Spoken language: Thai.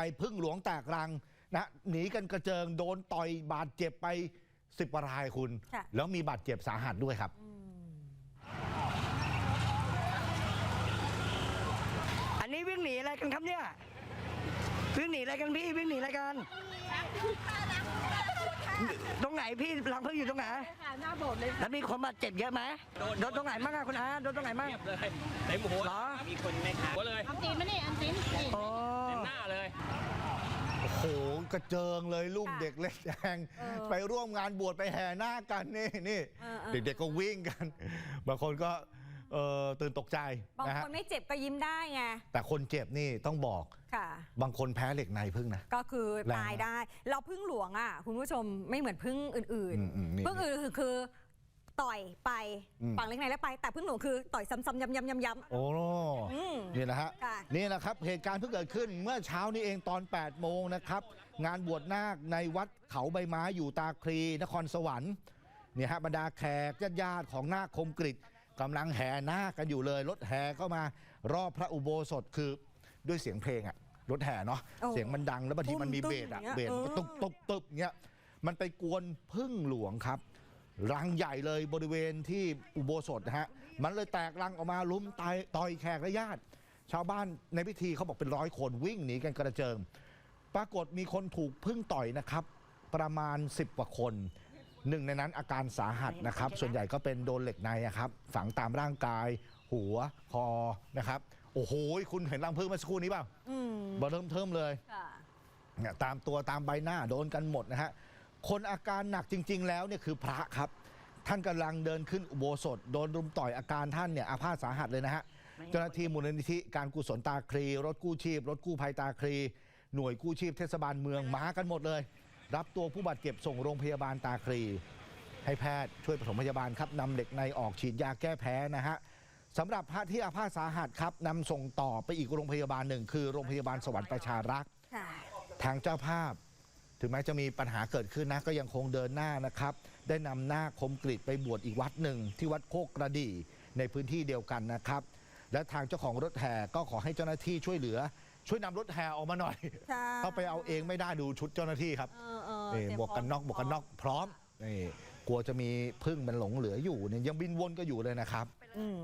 ไปพึ่งหลวงแตกรังนะหนีกันกระเจิงโดนต่อยบาดเจ็บไปสิบรายคุณ ค่ะ แล้วมีบาดเจ็บสาหัสด้วยครับ อันนี้วิ่งหนีอะไรกันครับเนี่ย วิ่งหนีอะไรกันพี่วิ่งหนีอะไรกันตรงไหนพี่รังพึ่งอยู่ตรงไหนค่ะหน้าโบสถ์เลยแล้วมีคนบาดเจ็บเยอะไหมโดนตรงไหนบ้างอะคุณอาโดนตรงไหนบ้างเงียบเลยเต็มหัวเหรอ มีคนในขาหัวเลย อันตีนมานี่อันตีนนี่ อ๋อเต็ม หน้าเลย โอ้โหกระเจิงเลยลูกค่ะเด็กเล็กแดงเออไปร่วมงานบวชไปแห่นาคกันนี่นี่เออเออ เด็กๆก็วิ่งกัน บางคนก็เอ่อตื่นตกใจบางนะฮะคนไม่เจ็บก็ยิ้มได้ไงแต่คนเจ็บนี่ต้องบอกค่ะ บางคนแพ้เหล็กในพึ่งนะ ก็คือแรงตายได้ เราพึ่งหลวงอะคุณผู้ชมไม่เหมือนพึ่งอื่นอืมอืมนี่ๆพึ่งอื่นคือคือ ต่อยไปอืม ฝังเล็กในแล้วไป แต่พึ่งหลวงคือต่อยซ้ำๆย้ำๆย้ำโอ้อืมนี่นะฮะ ค่ะ นี่แหละครับ เหตุการณ์เพิ่งเกิดขึ้นเมื่อเช้านี้เองตอน 8 โมงนะครับ งานบวชนาคในวัดเขาใบไม้อยู่ตาคลีนครสวรรค์เนี่ยฮะบรรดาแขกญาติๆของนาคคมกริตกำลังแห่นาคกันอยู่เลย รถแห่เข้ามารอบพระอุโบสถคือด้วยเสียงเพลงอะรถแห่เนาะโอ้เสียงมันดังแล้วบางทีมันมีตุ้มๆเบสอะอย่างเงี้ยเบสมันก็เออ ตุ๊บตุ๊บตุ๊บเงี้ยมันไปกวนพึ่งหลวงครับ รังใหญ่เลยบริเวณที่อุโบสถนะฮะ มันเลยแตกรังออกมาลุ้มตายต่อยแขกและญาติ ชาวบ้านในพิธีเขาบอกเป็นร้อยคนวิ่งหนีกันกระเจิง ปรากฏมีคนถูกพึ่งต่อยนะครับ ประมาณ 10กว่าคนหนึ่งในนั้นอาการสาหัสนะครับ ส่วนใหญ่ก็เป็นโดนเหล็กในอะครับ ฝังตามร่างกาย หัว คอนะครับ โอ้โห คุณเห็นรังพึ่งเมื่อสักครู่นี้เปล่าอืมเบอเริ่มเทิมเลยค่ะเนี่ยตามตัวตามใบหน้าโดนกันหมดนะฮะ คนอาการหนักจริง ๆ แล้วเนี่ยคือพระครับ ท่านกำลังเดินขึ้นอุโบสถโดนรุมต่อยอาการท่านเนี่ยอาพาธสาหัสเลยนะฮะเจ้าหน้าที่มูลนิธิการกุศลตาคลีรถกู้ชีพ รถกู้ภัยตาคลีหน่วยกู้ชีพเทศบาลเมืองมากันหมดเลย รับตัวผู้บาดเจ็บส่งโรงพยาบาลตาคลีให้แพทย์ช่วยปฐมพยาบาลครับนำเหล็กในออกฉีดยาแก้แพ้นะฮะสำหรับพระที่อาพาธสาหัสครับนำส่งต่อไปอีกโรงพยาบาลหนึ่งคือโรงพยาบาลสวรรค์ประชารักษ์ ค่ะ ทางเจ้าภาพ ถึงแม้จะมีปัญหาเกิดขึ้นนะก็ยังคงเดินหน้านะครับ ได้นำหน้าคมกริตไปบวชอีกวัดหนึ่งที่วัดโคกกระดี่ในพื้นที่เดียวกันนะครับ และทางเจ้าของรถแห่ก็ขอให้เจ้าหน้าที่ช่วยเหลือ ช่วยนำรถแห่ออกมาหน่อย ใช่ เข้าไปเอาเองไม่ได้ดูชุดเจ้าหน้าที่ครับเออเออนี่เตรียมหมวกกันน็อกหมวกกันน็อกพร้อมนี่กลัวจะมีพึ่งมันหลงเหลืออยู่เนี่ยยังบินวนก็อยู่เลยนะครับ อืม